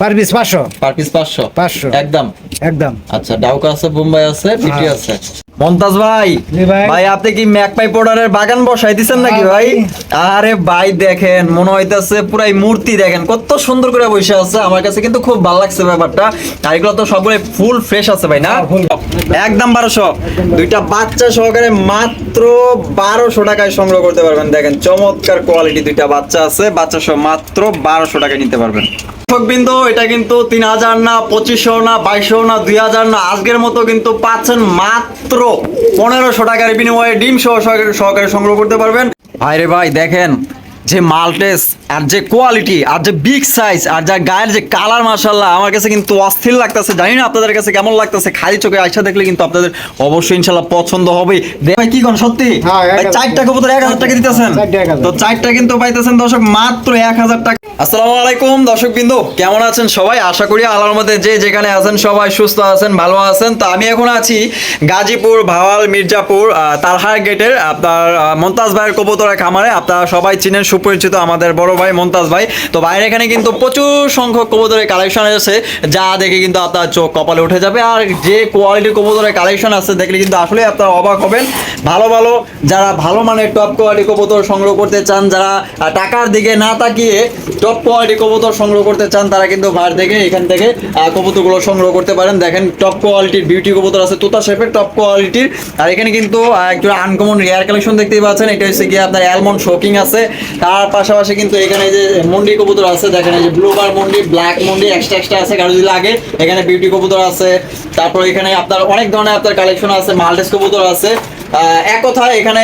Per piece পাঁচশো। Per piece পাঁচশো? পাঁচশো। একদম? একদম। আচ্ছা ডাউকা আছে বোম্বাই আছে পিটি হ্যাঁ। আছে। মমতাজ ভাই ভাই। আপনি কি ম্যাকপাই পাউডারের বাগান বসাই দিছেন নাকি ভাই। আরে ভাই দেখেন মনে হইতাছে পুরাই মূর্তি দেখেন কত সুন্দর করে বসে আছে। আমার কাছে কিন্তু খুব ভালো লাগছে ব্যাপারটা। আর এগুলো তো সবগুলো ফুল ফ্রেশ আছে ভাই না? হ্যাঁ, একদম বারোশো। দুইটা বাচ্চা সহকারে মাত্র বারোশো টাকায় সংগ্রহ করতে পারবেন। দেখেন চমৎকার কোয়ালিটি দুইটা বাচ্চা আছে। বাচ্চা সহ মাত্র বারোশো টাকায় নিতে পারবেন। এটা কিন্তু তিন হাজার না পঁচিশশো না বাইশশো না দুই হাজার না আজকের মতো কিন্তু পাচ্ছেন মাত্র পনেরোশো টাকার বিনিময়ে ডিম সহ সহকারে- সহকারে সংগ্রহ করতে পারবেন। ভাই রে ভাই দেখেন যে মাল্টেস আর যে কোয়ালিটি আর যে বিগ সাইজ আর যা গায়ের যে কালার মাশাল্লাহ আমার কাছে কিন্তু অস্থির লাগতেছে। জানি না আপনাদের কাছে কেমন লাগতেছে খালি চোখে আইসা দেখলে কিন্তু আপনাদের অবশ্যই ইনশাল্লাহ পছন্দ হবে ভাই কি কোন সত্যি? হ্যাঁ, ভাই, চারটা কবুতর এক হাজার টাকা দিতেছেন। তো চারটা কিন্তু পাইতেছেন দর্শক মাত্র এক হাজার টাকা। আসসালামু আলাইকুম দর্শক বিন্দু কেমন আছেন সবাই? আশা করি আল্লাহর মধ্যে যে যেখানে আছেন সবাই সুস্থ আছেন ভালো আছেন। তো আমি এখন আছি গাজীপুর ভাওয়াল মির্জাপুর আহ, তালহার গেটের আপনার আহ, মমতাজ ভাইয়ের কবুতরের খামারে। আপনারা সবাই চিনেন সুপরিচিত আমাদের বড় ভাই মমতাজ ভাই। তো ভাইয়ের এখানে কিন্তু প্রচুর সংখ্যক কবুতরের কালেকশন আছে, যা দেখে কিন্তু আপনার চোখ কপালে উঠে যাবে। আর যে কোয়ালিটির কবুতরের কালেকশন আছে, দেখলে কিন্তু আসলে আপনারা অবাক হবেন। ভালো ভালো, যারা ভালো মানের টপ কোয়ালিটি কবুতর সংগ্রহ করতে চান, যারা টাকার দিকে না তাকিয়ে টপ কোয়ালিটি কবুতর সংগ্রহ করতে চান, তারা কিন্তু ভার থেকে এখান থেকে কবুতরগুলো সংগ্রহ করতে পারেন। দেখেন টপ কোয়ালিটির বিউটি কবুতর আছে, তোতা শেপের টপ কোয়ালিটির আর এখানে কিন্তু একটু আনকমন রেয়ার কালেকশন দেখতেই পাচ্ছেন। এটা হচ্ছে গিয়ে আপনার অ্যালমন্ড শোকিং আছে। তার পাশাপাশি কিন্তু এখানে যে মন্ডি কবুতর আছে, দেখেন এই যে ব্লু বার মন্ডি ব্ল্যাক মন্ডি এক্সট্রা এক্সট্রা আছে, কারও যদি লাগে। এখানে বিউটি কবুতর আছে। তারপর এখানে আপনার অনেক ধরনের আপনার কালেকশন আছে মাল্টেস কবুতর আছে। এক কথা এখানে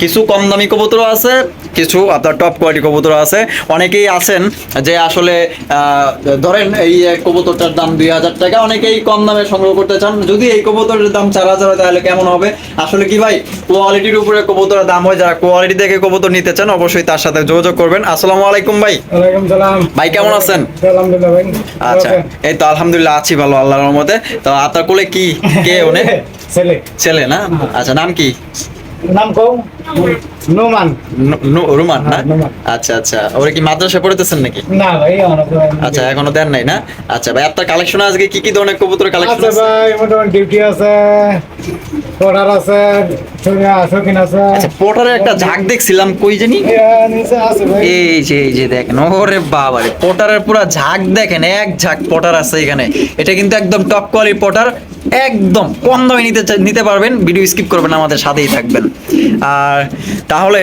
কিছু কম দামি কবুতর আছে। কিছু আপনার টপ কোয়ালিটি কবুতর আছে। অনেকেই আছেন যে আসলে ধরেন এই কবুতরটার দাম দুই হাজার টাকা অনেকেই কম দামে সংগ্রহ করতে চান। যদি এই কবুতরের দাম চার হাজার হয় তাহলে কেমন হবে? আসলে কি ভাই কোয়ালিটির উপরে কবুতরের দাম হয় যারা কোয়ালিটি দেখে কবুতর নিতে চান অবশ্যই তার সাথে যোগাযোগ করবেন। আসসালামু আলাইকুম ভাই। ভাই, কেমন আছেন? আচ্ছা এই তো আলহামদুলিল্লাহ আছি ভালো আল্লাহর রহমতে। তো আপনার কোলে কি কে ওনে? ছেলে। ছেলে না? আচ্ছা নাম কি? নাম কও? নোমান। রুমান না? হ্যাঁ, আচ্ছা আচ্ছা। ওরা কি মাদ্রাসা পড়তেছেন নাকি? না ভাই আচ্ছা এখনও দেন নাই না? আচ্ছা ভাই আপনার কালেকশন আজকে কি কি ধরনের কবুতর কালেকশন আছে ভাই মোটামুটি ডিউটি আছে পড়ার আছে শৌখিন আছে। আচ্ছা পোটারের একটা ঝাঁক দেখছিলাম কই জানি? এই যে এই যে দেখেন ওরে বাবা রে পটারের পুরো ঝাঁক দেখেন এক ঝাঁক পটার আছে এখানে। এটা কিন্তু একদম টপ কোয়ালিটি পটার একদম কম দামে নিতে নিতে পারবেন ভিডিও স্কিপ করবেন আমাদের সাথেই থাকবেন। আর তাহলে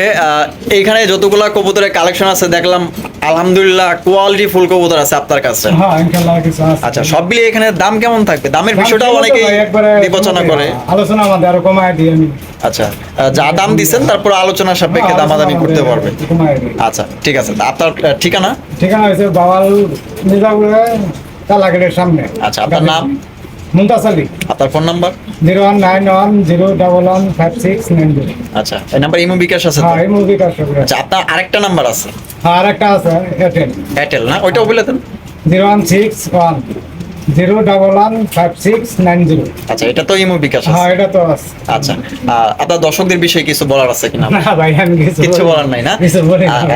এইখানে যতগুলা কবুতরের কালেকশন আছে দেখলাম আলহামদুলিল্লাহ কোয়ালিটি ফুল কবুতর আছে আপনার কাছে। হ্যাঁ আচ্ছা সব মিলিয়ে এখানে দাম কেমন থাকবে? দামের বিষয়টাও দাম অনেকেই বিবেচনা করে। আলোচনা আমাদের আরও কমায় দিই আমি। আচ্ছা যা দাম দিচ্ছেন তারপর আলোচনা সাপেক্ষে হ্যাঁ, দামাদামি করতে পারবেন আচ্ছা ঠিক আছে। আপনার ঠিকানা? ঠিকানা হয়েছে বাওয়াল মির্জাপুরে কালাগেটের সামনে। আচ্ছা, আপনার নাম? মুমতাজ আলী আপনার phone number zero one nine one zero double one five six nine zero. আচ্ছা এই নাম্বার ইমো বিকাশ আছে হ্যাঁ এই মুভি কাজ আচ্ছা আপনার আরেকটা নাম্বার আছে? আর একটা আছে এয়ারটেল এয়ারটেল না? ওইটাও বলে দেন। Zero one six one zero double one five six nine zero. আচ্ছা এটা তো ইমো বিকাশ হ্যাঁ এটা তো আছে। আচ্ছা আপনার দর্শকদের বিষয়ে কিছু বলার আছে কিনা? না ভাই আমি কিছু বলার নাই না।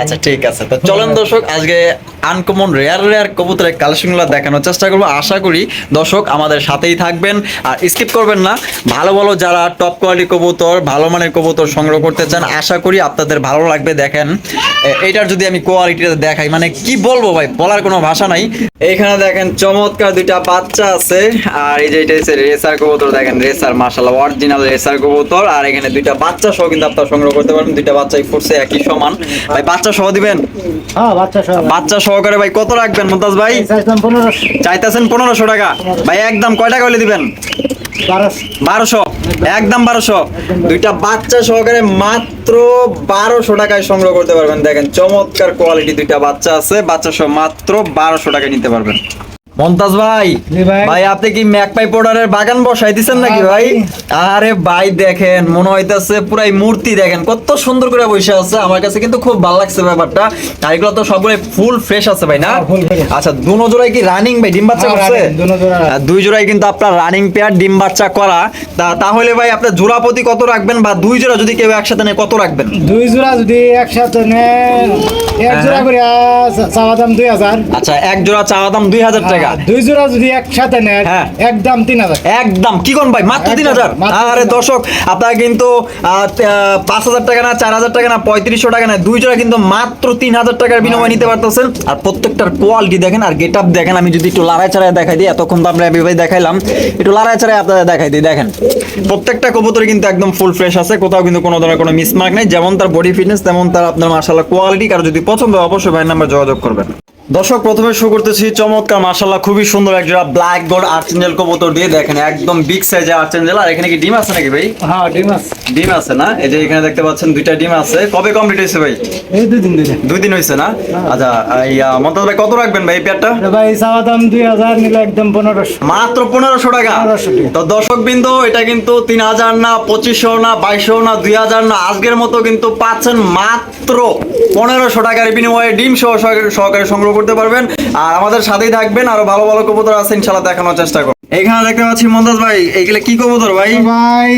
আচ্ছা ঠিক আছে। তো চলেন দর্শক আজকে আনকমন রেয়ার রেয়ার কবুতরের কালেকশনগুলো দেখানোর চেষ্টা করব। আশা করি দর্শক আমাদের সাথেই থাকবেন। আর স্কিপ করবেন না। ভালো ভালো যারা টপ কোয়ালিটি কবুতর ভালো মানের কবুতর সংগ্রহ করতে চান আশা করি আপনাদের ভালো লাগবে। দেখেন এ- এইটার যদি আমি কোয়ালিটিটা দেখাই মানে কি বলব ভাই বলার কোনো ভাষা নাই। এইখানে দেখেন চমৎকার দুইটা বাচ্চা আছে। আর এই যে এটা হচ্ছে রেসার কবুতর দেখেন রেসার মাশাল্লাহ অরিজিনাল রেসার কবুতর। আর এখানে দুইটা বাচ্চা সহ কিন্তু আপনারা সংগ্রহ করতে পারবেন। দুইটা বাচ্চাই ফুটছে একই সমান। ভাই বাচ্চা সহ দিবেন? হ্যাঁ বাচ্চা বাচ্চা সহকারে ভাই কত রাখবেন মুমতাজ ভাই? চাইতেছেন পনেরোশো। টাকা। ভাই একদম কয় টাকা হলে দিবেন? বারোশো। বারোশো? একদম বারোশো? দুইটা বাচ্চা সহকারে মাত্র বারোশো টাকায় সংগ্রহ করতে পারবেন। দেখেন চমৎকার কোয়ালিটি দুইটা বাচ্চা আছে। বাচ্চা সহ মাত্র বারোশো টাকায় নিতে পারবেন। মমতাজ ভাই ভাই। আপনি কি ম্যাকপাই পাউডারের বাগান বসাই দিছেন নাকি হ্যাঁ ভাই। আরে ভাই দেখেন মনে হইতাছে পুরাই মূর্তি দেখেন কত সুন্দর করে বসে আছে। আমার কাছে কিন্তু খুব ভালো লাগছে ব্যাপারটা। আর এগুলো তো সবগুলো ফুল ফ্রেশ আছে ভাই না? হ্যাঁ। আচ্ছা দুনো জোড়াই কি রানিং ভাই ডিম বাচ্চা হ্যাঁ, করছে দুই জোড়াই কিন্তু আপনার রানিং পেয়ার ডিম বাচ্চা করা। তা তাহলে ভাই আপনার জোড়া প্রতি কত রাখবেন বা দুই জোড়া যদি কেউ একসাথে নেয় কত রাখবেন? দুই জোড়া যদি একসাথে নেন এক জোড়া করে চাওয়া দাম দুই হাজার। আচ্ছা এক জোড়া চাওয়া দাম দুই হাজার টাকা। দুই জোড়া যদি একসাথে নেন হ্যাঁ। একদম তিন হাজার। একদম। কি কোন ভাই? মাত্র তিন হাজার? মাত্র আরে দর্শক আপনারা কিন্তু পাঁচ হাজার টাকা না চার হাজার টাকা না পঁয়ত্রিশশো টাকা না দুই জোড়া কিন্তু মাত্র তিন হাজার টাকার বিনিময় নিতে পারতেছেন। আর প্রত্যেকটার কোয়ালিটি দেখেন আর গেট আপ দেখেন আমি যদি একটু লড়াই চাড়াই দেখাই দিই এতক্ষণ তো আমরা এভাবে দেখাইলাম। একটু লড়াই চাড়াই আপনাদের দেখাই দিই দেখেন। প্রত্যেকটা কবুতর কিন্তু একদম ফুল ফ্রেশ আছে কোথাও কিন্তু কোনো ধরনের কোনো মিসমার্ক নেই। যেমন তার বডি ফিটনেস তেমন তার আপনার মার্শাল্লাহ কোয়ালিটি কারও যদি পছন্দ হয় অবশ্যই ভাই নাম্বার যোগাযোগ করবেন। দর্শক প্রথমে শুরু করতেছি চমৎকার মার্শাল্লাহ খুবই সুন্দর এক জোড়া ব্ল্যাক গোল্ড আর্চেঞ্জেল কবুতর দিয়ে দেখেন একদম বিগ সাইজের আর্চেঞ্জেল আর এখানে কি ডিম আছে নাকি ভাই? হ্যাঁ ডিম আছে। ডিম আছে না? এই যে এখানে দেখতে পাচ্ছেন দুইটা ডিম আছে। কবে কমপ্লিট হয়েছে ভাই? এই দুই দিন দিলে দুই দিন হয়েছে না? আচ্ছা এই আহ, ভাই কত রাখবেন ভাই এই পেয়ারটা ভাই চাওয়া দাম দুই হাজার নিলে একদম পনেরোশো। মাত্র পনেরোশো টাকা? 1500 টাকা। তো দর্শক বিন্দু এটা কিন্তু তিন হাজার না পঁচিশশো না বাইশশো না দুই হাজার না আজকের মতো কিন্তু পাচ্ছেন মাত্র পনেরোশো টাকার বিনিময়ে ডিম সহ সহকারে- সংগ্রহ করতে পারবেন। আর আমাদের সাথেই থাকবেন। আরও ভালো ভালো কবুতর আছে ইনশাল্লাহ দেখানোর চেষ্টা করুন এখানে দেখতে পাচ্ছি মন্দাজ ভাই এইগুলো কি কবুতর ভাই? ভাই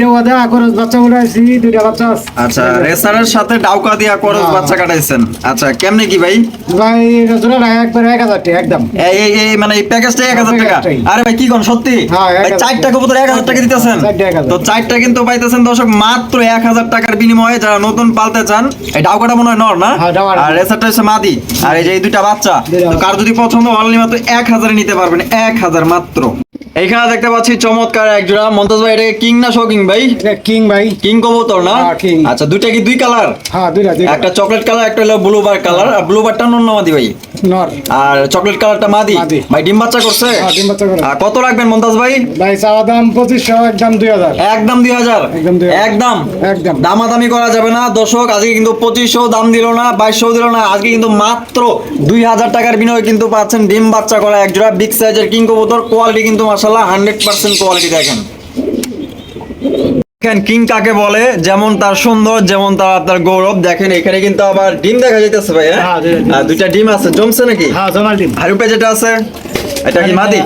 দেওয়া দেওয়া করে বাচ্চা উঠাইছি দুইটা বাচ্চা আচ্ছা রেসারের সাথে ডাউকা দিয়া করস হ্যাঁ। বাচ্চা কাটাইছেন। আচ্ছা কেমনে কি ভাই? ভাই জোড়া একবার এক হাজার টাকা একদম। এই এই মানে এই প্যাকেজটা এক হাজার টাকা? আরে ভাই কি কোন সত্যি? হ্যাঁ, ভাই চারটা কবুতর এক হাজার টাকা দিতেছেন। তো চারটা কিন্তু পাইতেছেন দর্শক মাত্র এক হাজার টাকার বিনিময়ে যারা নতুন পালতে চান এই ডাউকাটা মনে হয় নর না? হ্যাঁ। আর রেসারটা হচ্ছে মাদি। আর এই যে এই দুইটা বাচ্চা তো কার যদি পছন্দ অনলি মাত্র এক হাজারে নিতে পারবেন এক হাজার মাত্র। এইখানে দেখতে পাচ্ছি চমৎকার এক জোড়া। মন্তজ ভাই এটা কিং না শোকিং ভাই? এটা কিং ভাই। কিং কবুতর না? হ্যাঁ, king। আচ্ছা দুইটা কি দুই কালার? হ্যাঁ দুইটা দুইটা। একটা চকলেট কালার একটা হলো ব্লু বার কালার। আর ব্লু বারটা নন্য মাদি ভাই? নর। আর চকলেট কালারটা মাদি? মাদি। ভাই ডিম বাচ্চা করছে? হ্যাঁ, ডিম বাচ্চা করে। আর কত রাখবেন মন্তাজ ভাই? ভাই চাওয়া দাম পঁচিশশো একদম দুই হাজার। একদম দুই হাজার? একদম 2000 একদম? একদম। দামাদামি করা যাবে না। দর্শক আজকে কিন্তু পঁচিশশো দাম দিল না বাইশশো দিল না। আজকে কিন্তু মাত্র দুই হাজার টাকার বিনিময়ে কিন্তু পাচ্ছেন ডিম বাচ্চা করা এক জোড়া বিগ সাইজের কিং কবুতর। কোয়ালিটি কিন্তু মাসাল্লাহ হান্ড্রেড পার্সেন্ট কোয়ালিটি দেখেন। দেখেন কিং কাকে বলে? যেমন তার সুন্দর যেমন তার আপনার গৌরব। দেখেন এখানে কিন্তু আবার ডিম দেখা যাইতেছে ভাই হ্যাঁ? হ্যাঁ, দুইটা ডিম। আর আছে। জমছে নাকি? হ্যাঁ জমাল ডিম। হারুপে যেটা আছে এটা কি মাদি?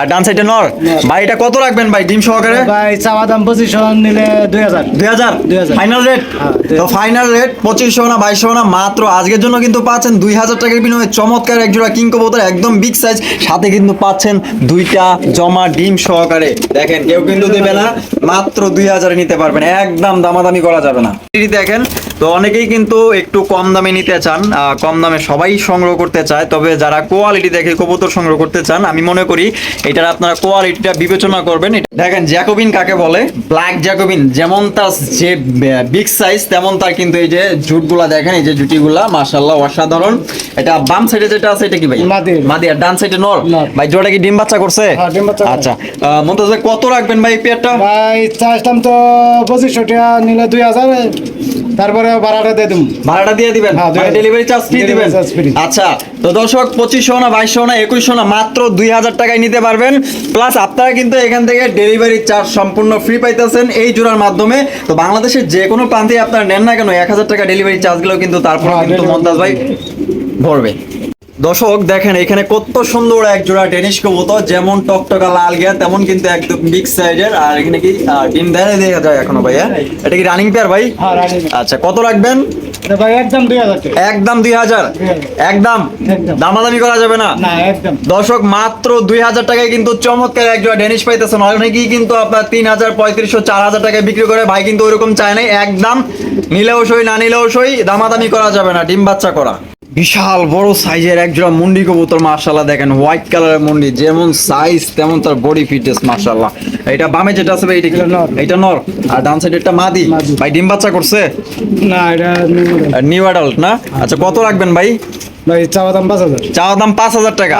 আর ডান সাইডে নর? ভাই এটা কত রাখবেন ভাই ডিম সহকারে? ভাই চাওয়া দাম পঁচিশশো নিলে দুই হাজার। দুই হাজার? 2000 ফাইনাল রেট হ্যাঁ, তো ফাইনাল রেট পঁচিশশো না বাইশশো না মাত্র আজকের জন্য কিন্তু পাচ্ছেন দুই হাজার টাকার বিনিময়ে চমৎকার এক জোড়া কিং কবুতর একদম বিগ সাইজ সাথে কিন্তু পাচ্ছেন দুইটা জমা ডিম সহকারে। দেখেন কেউ কিন্তু দেবে না মাত্র দুই হাজারে নিতে পারবেন একদম দামাদামি করা যাবে না। দেখেন তো অনেকেই কিন্তু একটু কম দামে নিতে চান কম দামে সবাই সংগ্রহ করতে চায় তবে যারা কোয়ালিটি দেখে কবুতর সংগ্রহ করতে চান আমি মনে করি এটার আপনারা কোয়ালিটিটা বিবেচনা করবেন। দেখেন জ্যাকোবিন কাকে বলে? ব্ল্যাক জ্যাকোবিন যেমন তার যে বিগ সাইজ তেমন তার কিন্তু এই যে জুটগুলা দেখেন এই যে জুটিগুলা মাশাআল্লাহ অসাধারণ। এটা বাম সাইডে যেটা আছে এটা কি ভাই? মাদি। আর ডান সাইডে নর। ভাই জোড়া কি ডিম বাচ্চা করছে? হ্যাঁ, ডিম বাচ্চা আচ্ছা আহ, মমতাজ কত রাখবেন ভাই পেয়ারটা ভাই চাইছিলাম তো পঁচিশশো টাকা নিলে দুই হাজার তারপরে ভাড়াটা দিয়ে দিম ভাড়াটা দিয়ে দিবেন? হ্যাঁ, ডেলিভারি চার্জ ফ্রি দিবেন? আচ্ছা তো দর্শক পঁচিশশো না বাইশশো না একুশশো না মাত্র দুই হাজার টাকায় নিতে পারবেন। প্লাস আপনারা কিন্তু এখান থেকে ডেলিভারি চার্জ সম্পূর্ণ ফ্রি পাইতেছেন এই জোড়ার মাধ্যমে। তো বাংলাদেশের যে কোনো প্রান্তে আপনারা নেন না কেন এক হাজার টাকা ডেলিভারি চার্জগুলো কিন্তু তারপর হ্যাঁ, কিন্তু মন্তাজ ভাই ভরবে। দর্শক দেখেন এখানে কত সুন্দর এক জোড়া টেনিস কবুতর যেমন টকটকা লাল গিয়া তেমন কিন্তু একদম বিগ সাইজের আর এখানে কি ডিম দেয় দেখা যায় এখনও ভাইয়া? এটা কি রানিং পেয়ার ভাই? হ্যাঁ রানি আচ্ছা কত রাখবেন? ভাই একদম দুই হাজার টাকা। একদম। দামাদামি করা যাবে না? না একদম। দর্শক মাত্র দুই হাজার টাকায় কিন্তু চমৎকার এক জোড়া ডেনিশ পাইতেছেন। অনেকেই কিন্তু আপনার তিন হাজার পঁয়ত্রিশশো চার হাজার টাকায় বিক্রি করে ভাই কিন্তু ওইরকম চায় নাই। একদম নিলেও সই না নিলেও সই দামাদামি করা যাবে না ডিম বাচ্চা করা। বিশাল বড় সাইজের একজোড়া মুন্ডি কবুতর মার্শাল্লাহ দেখেন হোয়াইট কালারের মুন্ডি যেমন সাইজ তেমন তার বডি ফিটনেস মার্শাল্লাহ এটা বামে যেটা আছে ভাই, এটা কি? এটা নর। এটা নর। আর ডান সাইডে এটা মাদি। ভাই ডিম বাচ্চা করছে? না এটা নিউ অ্যাডাল্ট না? আচ্ছা কত রাখবেন ভাই? চাওয়া দাম পাঁচ হাজার। চাওয়া দাম পাঁচ হাজার টাকা?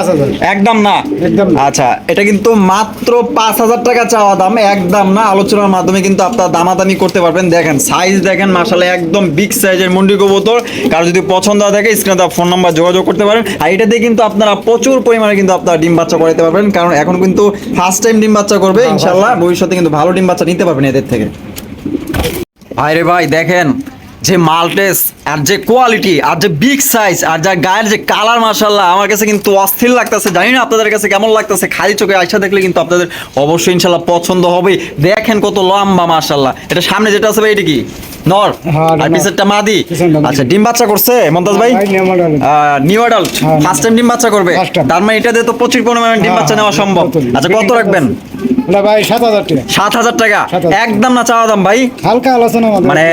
একদম না? একদম আচ্ছা এটা কিন্তু মাত্র পাঁচ হাজার টাকা চাওয়া দাম একদম না? আলোচনার মাধ্যমে কিন্তু আপনার দামাদামি করতে পারবেন। দেখেন সাইজ দেখেন মাসালে একদম বিগ সাইজের মুন্ডি কবুতর। কারও যদি পছন্দ থাকে স্ক্রিনে তার ফোন নাম্বার যোগাযোগ করতে পারেন। আর এটা দিয়ে কিন্তু আপনারা প্রচুর পরিমাণে কিন্তু আপনারা ডিম বাচ্চা করাতে পারবেন। কারণ এখন কিন্তু ফার্স্ট টাইম ডিম বাচ্চা করবে হ্যাঁ, ইনশাল্লাহ ভবিষ্যতে কিন্তু ভালো ডিম বাচ্চা নিতে পারবেন এদের থেকে। ভাইরে ভাই দেখেন যে মালটেস আর যে কোয়ালিটি আর যে বিগ সাইজ আর যার গায়ের যে কালার মাশাল্লাহ আমার কাছে কিন্তু অস্থির লাগতেছে। জানি না আপনাদের কাছে কেমন লাগতেছে খালি চোখে আইসা দেখলে কিন্তু আপনাদের অবশ্যই ইনশাল্লাহ পছন্দ হবে। দেখেন কত লম্বা মাশাল্লাহ এটা সামনে যেটা আছে ভাই এটা কি? নর? হ্যাঁ, আর। পিছেরটা মাদি? আচ্ছা ডিম বাচ্চা করছে মমতাজ ভাই। নিউ অ্যাডাল্ট ফার্স্ট টাইম ডিম বাচ্চা করবে। তার মানে এটা দিয়ে তো প্রচুর পরিমাণে ডিম হ্যাঁ, বাচ্চা নেওয়া হ্যাঁ, সম্ভব। আচ্ছা কত রাখবেন? এটা ভাই সাত হাজার টাকা। সাত হাজার টাকা? একদম না চাওয়া দাম ভাই? হালকা আলোচনা মানে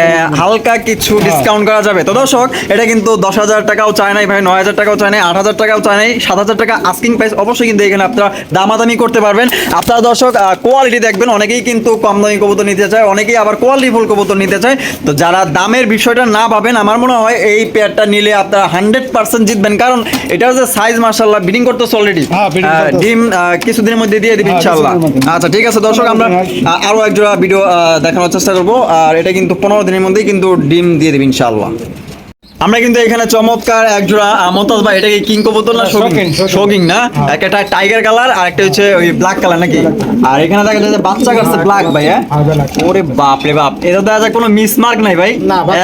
হালকা কিছু হ্যাঁ। ডিসকাউন্ট করা যাবে। তো দর্শক এটা কিন্তু দশ হাজার টাকাও চায় নাই ভাই নয় হাজার টাকাও চায় নাই আট হাজার টাকাও চায় নাই সাত হাজার টাকা আস্কিং প্রাইস অবশ্যই কিন্তু এখানে আপনারা দামাদামি করতে পারবেন। আপনারা দর্শক কোয়ালিটি দেখবেন অনেকেই কিন্তু কম দামি কবুতর নিতে চায় অনেকেই আবার কোয়ালিটি ফুল কবুতর নিতে চায়। তো যারা দামের বিষয়টা না পাবেন আমার মনে হয় এই পেয়ারটা নিলে আপনারা হান্ড্রেড পার্সেন্ট জিতবেন। কারণ এটার যে সাইজ মার্শাল্লাহ বিডিং করতেছে অলরেডি হ্যাঁ। ডিম কিছুদিনের মধ্যে দিয়ে দিবি হ্যাঁ, ইনশাল্লাহ মধ্যে। আচ্ছা ঠিক আছে দর্শক আমরা আরও এক জোড়া ভিডিও দেখানোর চেষ্টা করব। আর এটা কিন্তু পনেরো দিনের মধ্যেই কিন্তু ডিম দিয়ে দেবে ইনশাআল্লাহ। আমরা কিন্তু এখানে চমৎকার এক জোড়া মমতাজ ভাই এটা কি কিং কবুতর না হ্যাঁ, শোকিং শৌখিন। শোকিং না? হ্যাঁ। একটা টাইগার কালার আর একটা হচ্ছে ওই ব্ল্যাক কালার নাকি? আর এখানে দেখা যাচ্ছে বাচ্চা কাছে ব্ল্যাক ভাই হ্যাঁ? হ্যাঁ, ওরে বাপ রে বাপ। এটা দেখা যায় কোনো মিস মার্ক নাই ভাই?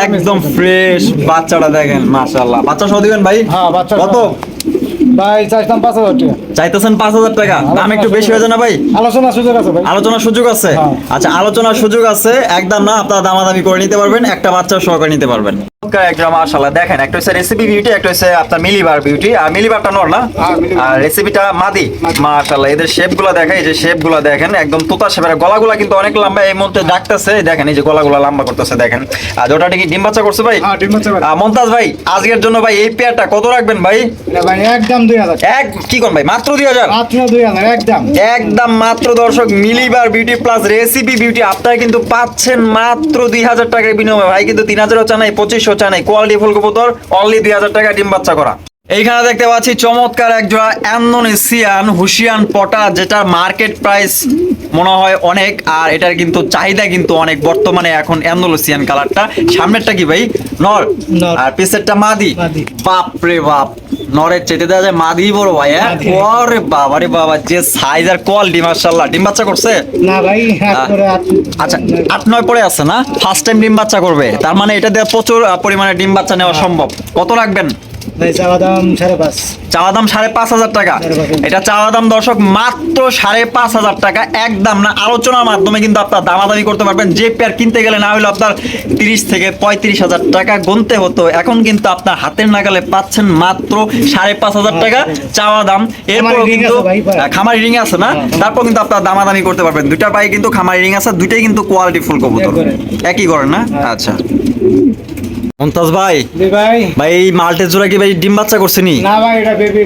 একদম ফ্রেশ বাচ্চাটা দেখেন মাশাআল্লাহ। বাচ্চা সহ দিবেন ভাই? হ্যাঁ, বাচ্চা কত। ভাই চাইতাম পাঁচ হাজার টাকা। চাইতেছেন পাঁচ হাজার টাকা। দাম একটু বেশি হয়ে না ভাই? আলোচনা সুযোগ আছে ভাই। আলোচনার সুযোগ আছে? হ্যাঁ। আচ্ছা আলোচনার সুযোগ আছে। একদম না আপনারা দামাদামি করে নিতে পারবেন একটা বাচ্চা সহকারে নিতে পারবেন। চমৎকার একজন মাশাআল্লাহ। দেখেন একটা হচ্ছে রেসিপি বিউটি একটা হচ্ছে আপনার মিলিবার বিউটি আর মিলিবারটা নর না? হ্যাঁ, আর রেসিপিটা মাদি। মাশাআল্লাহ এদের শেপগুলো দেখেন এই যে শেপগুলো দেখেন একদম তোতা শেপের গলাগুলো কিন্তু অনেক লম্বা এই মুহূর্তে ডাকতেছে। দেখেন এই যে গলাগুলো লম্বা করতেছে দেখেন। আর ওটাটা কি ডিম বাচ্চা করছে ভাই? হ্যাঁ, ডিম বাচ্চা মমতাজ ভাই আজকের জন্য ভাই এই পেয়ারটা কত রাখবেন ভাই? ভাই একদম 2000 এক কি কোন ভাই? মাত্র 2000 মাত্র 2000 একদম। একদম মাত্র দর্শক মিলিবার বিউটি প্লাস রেসিপি বিউটি আপনারা কিন্তু পাচ্ছেন মাত্র 2000 টাকার বিনিময়ে। ভাই কিন্তু 3000 হচ্ছে না 2500 বাচ্চা নেই কোয়ালিটি ফুল কবুতর অনলি দুই হাজার টাকা ডিম বাচ্চা করা। এইখানে দেখতে পাচ্ছি চমৎকার একজোড়া অ্যান্ডোনেশিয়ান হুশিয়ান পটা যেটা মার্কেট প্রাইস মনে হয় অনেক আর এটার কিন্তু চাহিদা কিন্তু অনেক বর্তমানে এখন অ্যান্ডোলেশিয়ান কালারটা সামনেরটা কি ভাই? নর। আর পিসেরটা মাদি? বাপ রে বাপ। নরের চেটে দেওয়া যায় মাদি বড় ভাই হ্যাঁ? ওরে বাবা রে বাবা যে সাইজ আর কোয়ালিটি মাশাআল্লাহ। ডিম বাচ্চা করছে? না ভাই আচ্ছা আট নয় পরে আছে না? ফার্স্ট টাইম ডিম বাচ্চা করবে। তার মানে এটা দিয়ে প্রচুর পরিমাণে ডিম বাচ্চা নেওয়া সম্ভব। কত রাখবেন? চাওয়া দাম সাড়ে পাঁচ। হাজার টাকা। এটা চাওয়া দাম দর্শক মাত্র সাড়ে পাঁচ হাজার টাকা একদম না আলোচনার মাধ্যমে কিন্তু আপনার দামাদামি করতে পারবেন। যে পেয়ার কিনতে গেলে না হলে আপনার তিরিশ থেকে পঁয়ত্রিশ হাজার টাকা গুনতে হতো। এখন কিন্তু আপনার হাতের নাগালে পাচ্ছেন মাত্র সাড়ে পাঁচ হাজার টাকা চাওয়া দাম। এরপর কিন্তু খামারি রিং আছে না? হ্যাঁ। তারপর কিন্তু আপনার দামাদামি করতে পারবেন। দুইটার পায়ে কিন্তু খামারি রিং আছে দুইটাই কিন্তু কোয়ালিটি ফুল কবুতর। একই করেন না? হ্যাঁ। আচ্ছা। মমতাজ ভাই। ভাই। ভাই মালটে মাল্টের জোড়া কি ভাই ডিম বাচ্চা করছে নি? না ভাই এটা বেবি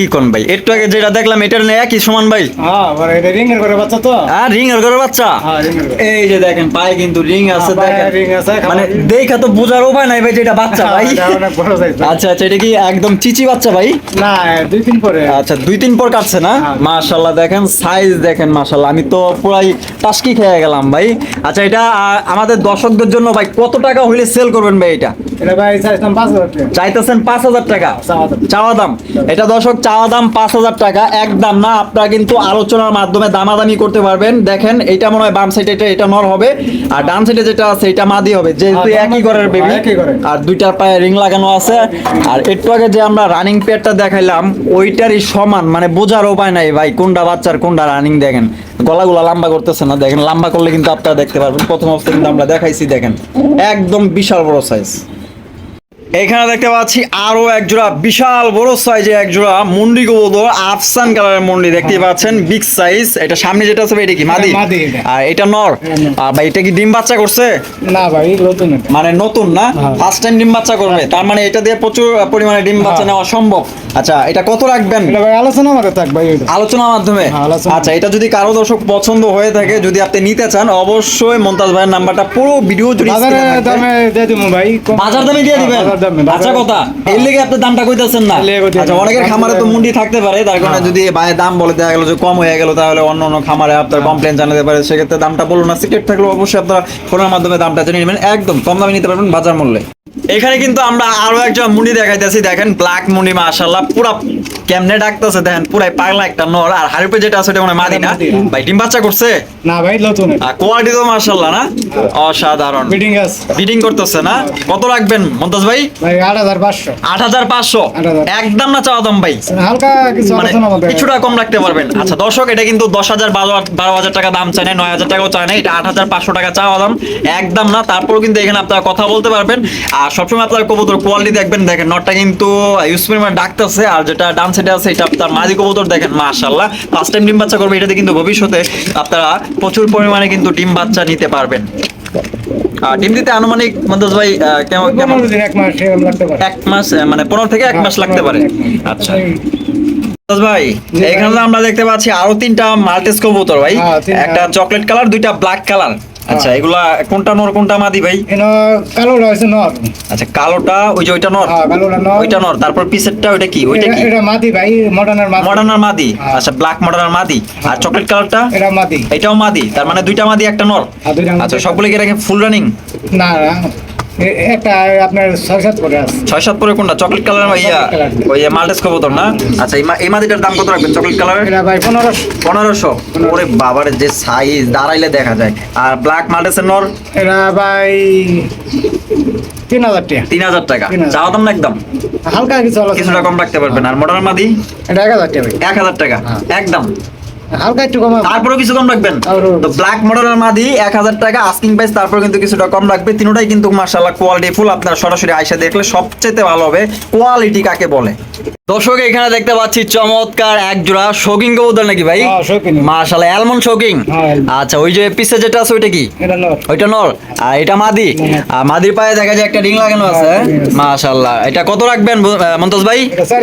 কি কোন ভাই? একটু আগে যেটা দেখলাম এটার নিয়ে একই সমান ভাই? হ্যাঁ এটা রিং এর করে বাচ্চা তো। আর রিং এর ঘরের বাচ্চা? হ্যাঁ, এই যে দেখেন পায়ে কিন্তু রিং আছে হ্যাঁ, দেখেন। ring আছে, মানে দেখা তো বোঝার উপায় নাই ভাই যে এটা বাচ্চা ভাই। বড় সাইজ আচ্ছা আচ্ছা এটা কি একদম চিচি বাচ্চা ভাই? না দুই দিন পরে। আচ্ছা দুই তিন পর কাটছে না? হ্যাঁ। মাশাল্লাহ দেখেন সাইজ দেখেন মাশাল্লাহ আমি তো পুরাই টাস্কি খেয়ে গেলাম ভাই। আচ্ছা এটা আমাদের দর্শকদের জন্য ভাই কত টাকা হইলে সেল করবেন ভাই এটা? এটা ভাই চাইতাম পাঁচ হাজার টাকা। চাইতেছেন পাঁচ হাজার টাকা? চাওয়া চাওয়া দাম। এটা দর্শক চাওয়া দাম পাঁচ হাজার টাকা। একদম না আপনারা কিন্তু আলোচনার মাধ্যমে দামাদামি করতে পারবেন। দেখেন এটা মনে হয় বাম সাইডে এটা এটা নর হবে। আর ডান সাইডে যেটা আছে এটা মাদি হবে। যেহেতু একই ঘরের বেবি। আর দুইটার পায়ে রিং লাগানো আছে। আর একটু আগে যে আমরা রানিং পেয়ারটা দেখাইলাম ওইটারই সমান মানে বোঝার উপায় নাই ভাই কোনটা বাচ্চার কোনটা রানিং দেখেন। গলাগুলা লম্বা করতেছে না দেখেন লম্বা করলে কিন্তু আপনারা দেখতে পারবেন। প্রথম অবস্থা কিন্তু আমরা দেখাইছি দেখেন। একদম বিশাল বড় সাইজ এখানে দেখতে পাচ্ছি আরও এক জোড়া বিশাল বড় সাইজের এক জোড়া মুন্ডি কবুতর আফসান কালারের মুন্ডি দেখতে পাচ্ছেন বিগ সাইজ এটা সামনে যেটা আছে এটা কি? মাদি। আর এটা নর? হ্যাঁ, আর ভাই এটা কি ডিম বাচ্চা করছে? না ভাই নতুন মানে নতুন না? হ্যাঁ। ফার্স্ট টাইম ডিম বাচ্চা করবে। তার মানে এটা দিয়ে প্রচুর পরিমাণে ডিম বাচ্চা হ্যাঁ। নেওয়া সম্ভব। আচ্ছা এটা কত রাখবেন? আলোচনা আমাদের থাক ভাই এটা। আলোচনার মাধ্যমে? হ্যাঁ, আচ্ছা এটা যদি কারও দর্শক পছন্দ হয়ে থাকে যদি আপনি নিতে চান অবশ্যই মমতাজ ভাইয়ের নাম্বারটা পুরো ভিডিও জুড়ে বাজারে দামে দিয়ে দিব ভাই বাজার দামে। দিয়ে দিবেন? আচ্ছা কথা। এর লেগে আপনি দামটা কইতাছেন না। আচ্ছা অনেকের খামারে তো মুন্ডি থাকতে পারে তার কারণে হ্যাঁ। যদি বাইরে দাম বলে দেওয়া গেল যে কম হয়ে গেল তাহলে অন্য অন্য খামারে আপনার কমপ্লেন জানাতে পারে। সেক্ষেত্রে দামটা বলুন না। সিক্রেট থাকলে অবশ্যই আপনারা ফোনের মাধ্যমে দামটা জেনে নেবেন। একদম কম দামে নিতে পারবেন বাজার মূল্যে। এখানে কিন্তু আমরা আরও একজন মুন্ডি দেখাইতেছি দেখেন ব্ল্যাক মুন্ডি মাশাআল্লাহ পুরা কেমনে ডাকতেছে দেখেন পুরাই পাগলা একটা নর। আর হারিপে যেটা আছে ওটা মানে মাদি না? ভাই ডিম বাচ্চা করছে? না ভাই নতুন আর কোয়ালিটি তো মাশাআল্লাহ না? অসাধারণ। বিডিং গাছ বিডিং করতেছে না? কত রাখবেন মন্তাজ ভাই? ভাই আট হাজার পাঁচশো। আট হাজার পাঁচশো? 8,500 একদম না চাওয়া দাম ভাই? হালকা কিছু মানে আলোচনা মধ্যে কিছুটা কম রাখতে পারবেন। আচ্ছা দর্শক এটা কিন্তু দশ হাজার বারো বারো হাজার টাকা দাম চায় না নয় হাজার টাকাও চায় না এটা আট হাজার পাঁচশো টাকা চাওয়া দাম। একদম না তারপরেও কিন্তু এখানে আপনারা কথা বলতে পারবেন। আর সবসময় আপনার কবুতর কোয়ালিটি দেখবেন। দেখেন নটটা কিন্তু পরিমাণ ডাকতেছে আর যেটা ডান সাইডে আছে এটা আপনার মাঝি কবুতর দেখেন মাশাল্লাহ ফার্স্ট টাইম ডিম বাচ্চা করবে এটাতে কিন্তু ভবিষ্যতে আপনারা প্রচুর পরিমাণে কিন্তু ডিম বাচ্চা নিতে পারবেন। আর ডিম দিতে আনুমানিক মন্দাজ ভাই কেমন কেমন? এক মাস লাগতে পারে। এক মাস মানে পনেরো থেকে এক মাস লাগতে পারে। আচ্ছা। ভাই এখানে আমরা দেখতে পাচ্ছি আরও তিনটা মাল্টিস কবুতর ভাই। হ্যাঁ, একটা চকলেট কালার দুইটা ব্ল্যাক কালার আচ্ছা হ্যাঁ। এগুলা কোনটা নর কোনটা মাদি ভাই? এনো কালো রয়েছে নর। আচ্ছা কালোটা ওই যে ওইটা নর? হ্যাঁ কালোটা নর। ওইটা নর তারপর পিসেরটা ওইটা কি? ওইটা কি? এটা মাদি ভাই মডার্নার মাদি। মডার্নার মাদি? হ্যাঁ। আচ্ছা ব্ল্যাক মডার্নার মাদি। আর চকলেট কালারটা এটা মাদি। এটাও মাদি তার মানে দুইটা মাদি একটা নর। আচ্ছা সবগুলো কি রাখে ফুল রানিং না। না, আপনার ছয় সাত করে আছে। ছয় সাত পরে কোনটা? চকলেট কালার ইয়া ওই মাল্টিস কবুতর না? আচ্ছা এই মাদিটার দাম কত রাখবেন চকলেট কালারের এটা ভাই পনেরোশো। পনেরোশো? ওরে বাবার যে সাইজ দাঁড়াইলে দেখা যায়। আর ব্ল্যাক মাল্টেসের নর? এটা ভাই তিন হাজার টাকা। তিন হাজার টাকা। 3,000 চাওয়া দাম না একদম? হালকা কিছু কিছুটা কম রাখতে পারবেন। আর মডার্ন মাদি? এটা এক হাজার টাকা এক হাজার টাকা। হ্যাঁ। একদম। হালকা একটু কমা তারপরেও কিছু কম রাখবেন? তো ব্ল্যাক মডেলের মাদি এক হাজার টাকা আস্কিং প্রাইস তারপর কিন্তু কিছুটা কম রাখবে। তিনটাই কিন্তু মার্শাল্লাহ কোয়ালিটি ফুল আপনার সরাসরি আইসা দেখলে সবচেয়ে ভালো হবে। কোয়ালিটি কাকে বলে? দর্শক এখানে দেখতে পাচ্ছি চমৎকার এক জোড়া শোকিং কবুতর নাকি ভাই? হ্যাঁ। মার্শাল্লাহ অ্যালমন শোকিং হ্যাঁ, আচ্ছা ওই যে পিছে যেটা আছে ওইটা কি? এটা ওইটা নর। আর এটা মাদি? আর মাদির পায়ে দেখা যায় একটা রিং লাগানো আছে। হ্যাঁ। মাশাল্লাহ এটা কত রাখবেন মন্তজ ভাই? চার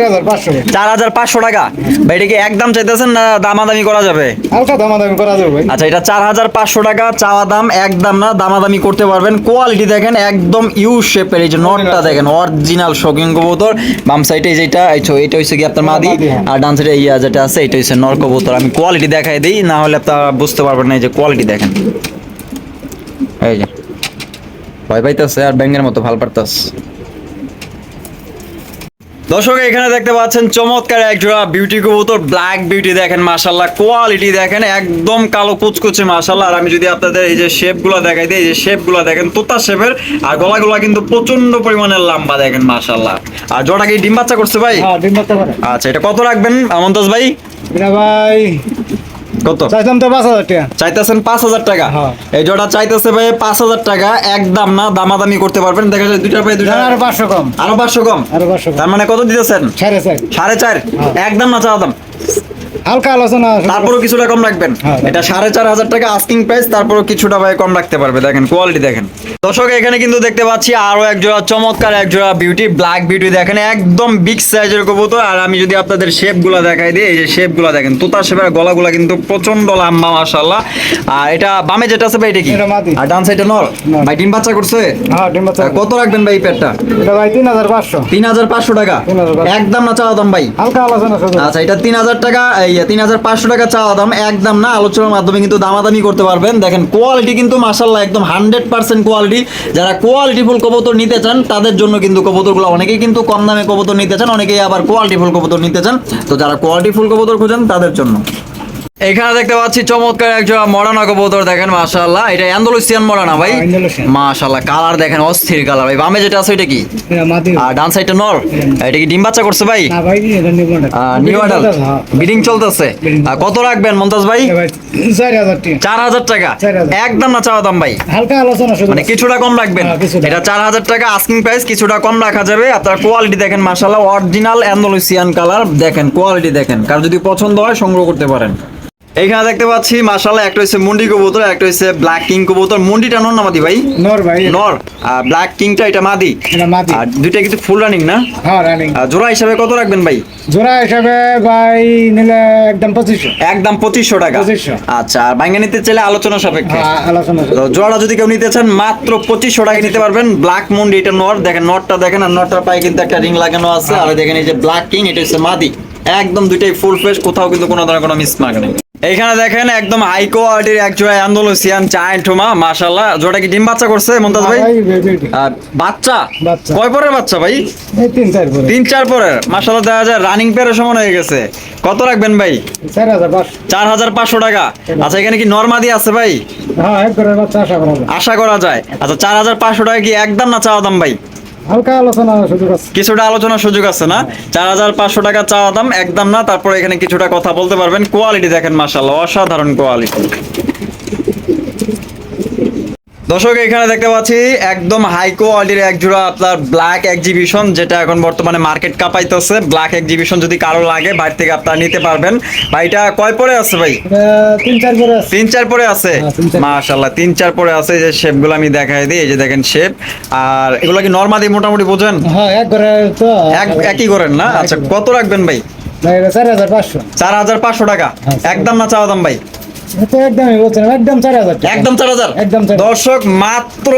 হাজার পাঁচশো টাকা। ভাই এটা কি একদম চাইতেছেন না দামাদামি করা যাবে? হালকা দামাদামি করা যাবে আচ্ছা এটা চার হাজার পাঁচশো টাকা চাওয়া দাম একদম না দামাদামি করতে পারবেন। কোয়ালিটি দেখেন একদম ইউ শেপের এই যে নটটা দেখেন অরিজিনাল শোকিং কবুতর। বাম সাইডে যেটা এটা হচ্ছে কি আপনার মাদি। মাদি, হ্যাঁ। আর ডান সাইডে ইয়া যেটা আছে এটা হচ্ছে নর কবুতর। আমি কোয়ালিটি দেখাই দিই না হলে আপনারা বুঝতে পারবেন না এই যে কোয়ালিটি দেখেন। এই যে। ভয় পাইতেছে আর ব্যাঙ্গের মতো ভালো পারতাছে। দর্শক এখানে দেখতে পাচ্ছেন চমৎকার এক জোড়া বিউটি কবুতর ব্ল্যাক বিউটি দেখেন মাসাল্লাহ কোয়ালিটি দেখেন একদম কালো কুচকুচে মাসাল্লাহ আর আমি যদি আপনাদের এই যে শেপগুলো দেখাই দিই এই যে শেপগুলো দেখেন তোতা শেপের আর গলাগুলো কিন্তু প্রচণ্ড পরিমাণে লম্বা দেখেন মাসাল্লাহ আর জোড়া কি ডিম বাচ্চা করছে ভাই? হ্যাঁ ডিম বাচ্চা পারে আচ্ছা এটা কত রাখবেন আমন্তাজ ভাই? ভাই কত? চাইতাম তো পাঁচ হাজার টাকা। চাইতেছেন পাঁচ হাজার টাকা। হ্যাঁ। এই জোড়া চাইতেছে ভাই পাঁচ হাজার টাকা একদম না দামাদামি করতে পারবেন। দেখা যায় দুইটা পাই দুইটা আরও পাঁচশো কম। আরও পাঁচশো কম। আরও পাঁচশো তার মানে কত দিতেছেন? সাড়ে চার। সাড়ে চার। হ্যাঁ। একদম না চাওয়া দাম? হালকা আলোচনা। তারপরও কিছুটা কম রাখবেন। হ্যাঁ। এটা সাড়ে চার হাজার টাকা আস্কিং প্রাইস তারপরও কিছুটা ভাই কম রাখতে পারবে। দেখেন কোয়ালিটি দেখেন। দর্শক এখানে কিন্তু দেখতে পাচ্ছি আরও এক জোড়া চমৎকার এক জোড়া বিউটি ব্ল্যাক বিউটি দেখেন একদম বিগ সাইজের কবুতর। আর আমি যদি আপনাদের শেপগুলা দেখাই দিই এই যে শেপগুলা দেখেন তোতা শেপের গলাগুলা কিন্তু প্রচণ্ড লম্বা মাশাল্লাহ আর এটা বামে যেটা আছে ভাই এটা কি। আর ডান সাইডে নর। ভাই ডিম বাচ্চা করছে? হ্যাঁ ডিম আর কত রাখবেন ভাই পেটটা এটা ভাই তিন হাজার পাঁচশো। তিন হাজার পাঁচশো টাকা? একদম না চাওয়া দাম ভাই? হালকা আলোচনা আচ্ছা এটা তিন হাজার টাকা এই তিন হাজার পাঁচশো টাকা চাওয়া দাম, একদম না, আলোচনার মাধ্যমে কিন্তু দামাদামি করতে পারবেন। দেখেন কোয়ালিটি কিন্তু মাসাল্লাহ একদম হান্ড্রেড পার্সেন্ট কোয়ালিটি যারা কোয়ালিটি ফুল কবুতর নিতে চান, তাদের জন্য কিন্তু কবুতরগুলো অনেকেই কিন্তু কম দামে কবুতর নিতে চান, অনেকেই আবার কোয়ালিটিফুল কবুতর নিতে চান। তো যারা কোয়ালিটি ফুল কবুতর খোঁজেন, তাদের জন্য। এখানে দেখতে পাচ্ছি চমৎকার একজন মরানা কবুতর দেখেন মাশাআল্লাহ। এটা অ্যান্ডালুসিয়ান মরানা ভাই? হ্যাঁ, মাশাআল্লাহ কালার দেখেন অস্থির কালার। ভাই বামে যেটা আছে এটা কি আর ডান সাইডটা নর? এটা কি ডিম বাচ্চা করছে ভাই? না ভাই এটা নিব না নিউ অ্যাডাল্ট হ্যাঁ। বিডিং চলতেছে। কত রাখবেন মমতাজ ভাই? চার হাজার টাকা। একদম না চাওয়া দাম ভাই? হালকা আলোচনা শুধু মানে কিছুটা কম রাখবেন। হ্যাঁ, এটা চার হাজার টাকা আস্কিং প্রাইস কিছুটা কম রাখা যাবে। আপনার কোয়ালিটি দেখেন মাসাল্লাহ অরিজিনাল অ্যান্ডালুসিয়ান কালার দেখেন কোয়ালিটি দেখেন। কার যদি পছন্দ হয় সংগ্রহ করতে পারেন। এইখানে দেখতে পাচ্ছি মাশাআল্লাহ একটা হচ্ছে মুন্ডি কবুতর একটা হচ্ছে ব্ল্যাক কিং কবুতর। মুন্ডিটা নর না মাদি ভাই? নর ভাই। নর। আর ব্ল্যাক কিংটা এটা মাদি। এটা মাদি। আর দুইটা কিন্তু ফুল রানিং না? হ্যাঁ রানিং আর জোড়া হিসাবে কত রাখবেন ভাই? জোড়া হিসাবে ভাই নিলে একদম পঁচিশশো। একদম পঁচিশশো টাকা। 2500 আচ্ছা আর ভাঙ্গা নিতে চাইলে আলোচনা সাপেক্ষে। হ্যাঁ আলোচনা জোড়াটা যদি কেউ নিতে চান মাত্র পঁচিশশো টাকা নিতে পারবেন। ব্ল্যাক মুন্ডি এটা নর। দেখেন নটটা দেখেন আর নটটার পায়ে কিন্তু একটা রিং লাগানো আছে। আর দেখেন এই যে ব্ল্যাক কিং এটা হচ্ছে মাদি। একদম দুইটাই ফুল ফ্রেশ কোথাও কিন্তু কোনো ধরনের কোনো মিস মার্ক নেই। এইখানে দেখেন একদম হাই কোয়ালিটির এক জোড়া আন্দোলসিয়ান চায়ন ঠোমা মাশাল্লাহ জোড়া কি ডিম বাচ্চা করছে মমতাজ ভাই? ভাই আর বাচ্চা। কয় পরের বাচ্চা ভাই? তিন চার করে তিন চার পরের। মাশাল্লাহ দেখা যায় রানিং পেয়ারের সমান হয়ে গেছে। কত রাখবেন ভাই? চার হাজার পাঁচশো। টাকা। আচ্ছা এখানে কি নর্মাদি আছে ভাই? হ্যাঁ এক করে বাচ্চা আশা করা যায়। আশা করা যায়। আচ্ছা চার হাজার পাঁচশো টাকা কি একদম না চাওয়া দাম ভাই? হালকা আলোচনা সুযোগ কিছুটা আলোচনার সুযোগ আছে না? চার হাজার পাঁচশো টাকা চাওয়া দাম, একদম না। তারপরে এখানে কিছুটা কথা বলতে পারবেন। কোয়ালিটি দেখেন মাসাল্লাহ অসাধারণ কোয়ালিটি দর্শক এখানে দেখতে পাচ্ছি একদম হাই কোয়ালিটির এক জোড়া আপনার ব্ল্যাক এক্সিবিশন যেটা এখন বর্তমানে মার্কেট কাঁপাইতেছে। ব্ল্যাক এক্সিবিশন যদি কারও লাগে বাইরে থেকে আপনারা নিতে পারবেন। ভাইটা কয় পরে আছে ভাই? তিন চার করে আছে। তিন চার পরে আছে? হ্যাঁ, তিন চার। মাশাল্লাহ তিন চার পরে আছে এই যে শেপগুলো আমি দেখাই দিই এই যে দেখেন শেপ আর এগুলো কি নর্মালি মোটামুটি বোঝেন? হ্যাঁ এক করে তো এক একই করেন না? আচ্ছা কত রাখবেন ভাই? ভাই এটা চার হাজার পাঁচশো। চার হাজার পাঁচশো টাকা। হ্যাঁ, একদম না চাওয়া দাম ভাই? দর্শক মাত্র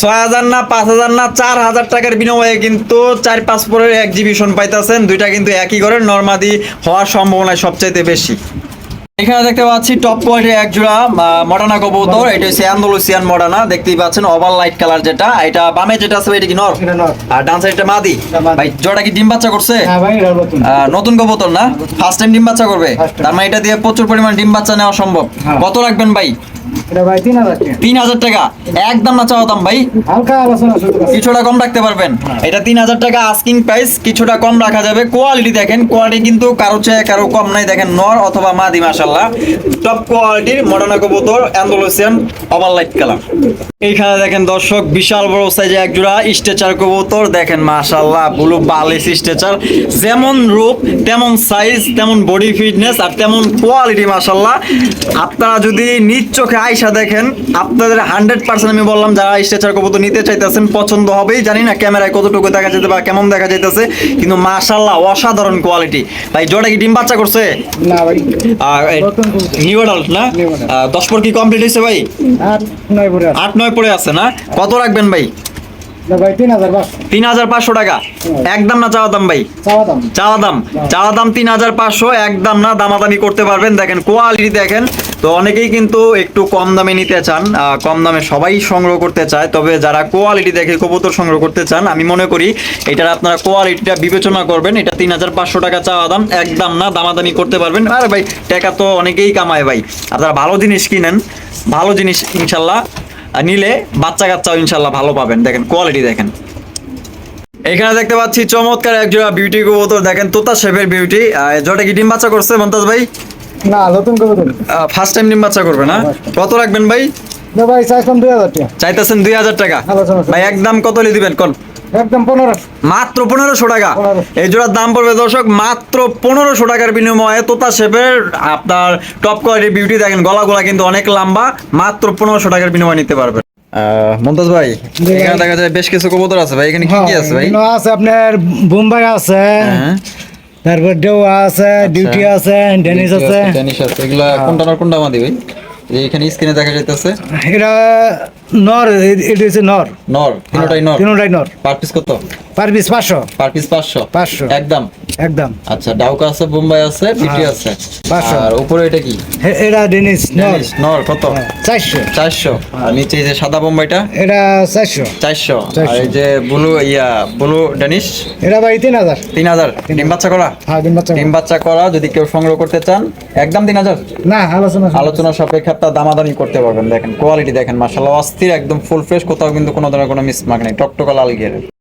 ছয় হাজার না পাঁচ হাজার না চার হাজার টাকার বিনিময়ে কিন্তু চার পাঁচ পরের এক্সিবিশন পাইতেছেন। দুইটা কিন্তু একই করে নর্মাদি হওয়ার সম্ভাবনা সবচাইতে বেশি। এখানে দেখতে পাচ্ছি টপ কোয়ালিটির এক জোড়া মডানা কবুতর। এটা হচ্ছে আন্দোলসিয়ান মডানা দেখতেই পাচ্ছেন ওভার লাইট কালার যেটা। এটা বামে যেটা আছে এটা কি নর আর ডান সাইডটা মাদি? এটা মাদি। ভাই জোড়া কি ডিম বাচ্চা করছে? হ্যাঁ নতুন। কবুতর না? ফার্স্ট টাইম ডিম বাচ্চা করবে? তার মানে এটা দিয়ে প্রচুর পরিমাণ ডিম বাচ্চা নেওয়া সম্ভব। হ্যাঁ। কত রাখবেন ভাই? তিন হাজার টাকা। তিন হাজার টাকা। একদম না চাওয়া দাম ভাই? হালকা আলোচনা সুযোগ আছে কিছুটা কম রাখতে পারবেন। এটা তিন হাজার টাকা আস্কিং প্রাইস কিছুটা কম রাখা যাবে। কোয়ালিটি দেখেন কোয়ালিটি কিন্তু কারও চেয়ে কারও কম নাই। দেখেন নর অথবা মাদি মাশাল্লাহ টপ কোয়ালিটির মডার্না কবুতর অ্যান্ডোলোসিয়ান ওভার লাইট কালার এইখানে দেখেন দর্শক বিশাল বড় সাইজে এক জোড়া স্ট্রেচার কবুতর। দেখেন মাশাল্লাহ ব্লু বালিশ স্ট্রেচার যেমন রূপ তেমন সাইজ তেমন বডি ফিটনেস আর তেমন কোয়ালিটি মাশাল্লাহ আপনারা যদি নিজ চোখে আয়সা দেখেন আপনাদের হান্ড্রেড পার্সেন্ট আমি বললাম যারা স্ট্রেচার কবুতর নিতে চাইতেছেন পছন্দ হবেই। জানি না ক্যামেরায় কতটুকু দেখা যেতে বা কেমন দেখা যাইতেছে কিন্তু মাশাল্লাহ অসাধারণ কোয়ালিটি ভাই জোড়া কি ডিম বাচ্চা করছে? না ভাই। নিউ অ্যাডাল্ট না? দশ পর কি কমপ্লিট হয়েছে ভাই? আট নয় পরে আছে না? কত রাখবেন ভাই? তিন হাজার পাঁচশো। টাকা। একদম না চাওয়া দাম ভাই? চাওয়া দাম। চাওয়া দাম। তিন হাজার পাঁচশো একদম না দামাদামি করতে পারবেন। দেখেন কোয়ালিটি দেখেন। তো অনেকেই কিন্তু একটু কম দামে নিতে চান কম দামে সবাই সংগ্রহ করতে চায়। তবে যারা কোয়ালিটি দেখে কবুতর সংগ্রহ করতে চান আমি মনে করি এটার আপনারা কোয়ালিটিটা বিবেচনা করবেন। এটা তিন হাজার পাঁচশো টাকা চাওয়া দাম একদম না দামাদামি করতে পারবেন। আরে ভাই টাকা তো অনেকেই কামায় ভাই। আপনারা ভালো জিনিস কিনেন ভালো জিনিস ইনশাল্লাহ নিলে বাচ্চা কাচ্চাও ইনশাল্লাহ ভালো পাবেন। দেখেন কোয়ালিটি দেখেন। এখানে দেখতে পাচ্ছি চমৎকার একজোড়া বিউটি কবুতর। দেখেন তোতা শেপের বিউটি জোড়া কি ডিম বাচ্চা করছে মমতাজ ভাই? না নতুন কবুতর। ফার্স্ট টাইম ডিম বাচ্চা করবে না? কত রাখবেন ভাই? ভাই চাইছিলাম দুই হাজার টাকা। চাইতেছেন দুই হাজার টাকা? করুন। ভাই একদম কত লি দিবেন? কোন? একদম পনেরোশো মাত্র পনেরোশো টাকা। এই জোড়ার দাম পড়বে দর্শক মাত্র পনেরোশো টাকার বিনিময়ে তোতা শেপের আপনার টপ কোয়ালিটির বিউটি দেখেন গলা গলা কিন্তু অনেক লম্বা মাত্র পনেরোশো টাকার বিনিময়ে নিতে পারবেন মমতাজ ভাই এখানে দেখা যায় বেশ কিছু কবুতর আছে ভাই এখানে কি কি আছে ভাই? আছে আপনার বোম্বাই আছে হ্যাঁ। তারপর ডেওয়া আছে ডিউটি আছে ডেনিস আছে। টেনিস আছে এগুলা কোনটা কোনটা মাদি ভাই? এখানে স্ক্রিনে দেখা যাইতেছে? এটা নর এটা হচ্ছে নর। নর তিনটাই নর। তিনটাই নর। পার পিস কত? পার পিস পাঁচশো। পার পিস পাঁচশো। পাঁচশো। একদম। একদম। আচ্ছা ডাউকা আছে বোম্বাই আছে বিটি হ্যাঁ, আছে। আর উপরে এটা কি? এটা ডেনিস নর। নর কত? হ্যাঁ, চারশো। চারশো। আর নিচে যে সাদা বোম্বাইটা? এটা চারশো। চারশো। আর এই যে ব্লু ইয়া ব্লু এটা ভাই তিন হাজার। তিন হাজার। ডিম বাচ্চা করা? হ্যাঁ দিন বাচ্চা ডিম বাচ্চা করা যদি কেউ সংগ্রহ করতে চান একদম তিন হাজার। না আলোচনা। আলোচনা সাপেক্ষে আপনার দামাদামি করতে পারবেন। দেখেন কোয়ালিটি দেখেন মাসাল্লাহ অস্থির একদম ফুল ফ্রেশ কোথাও কিন্তু কোনো ধরনের কোনো মিসমার্ক নেই। টকটকা লাল গিয়ারের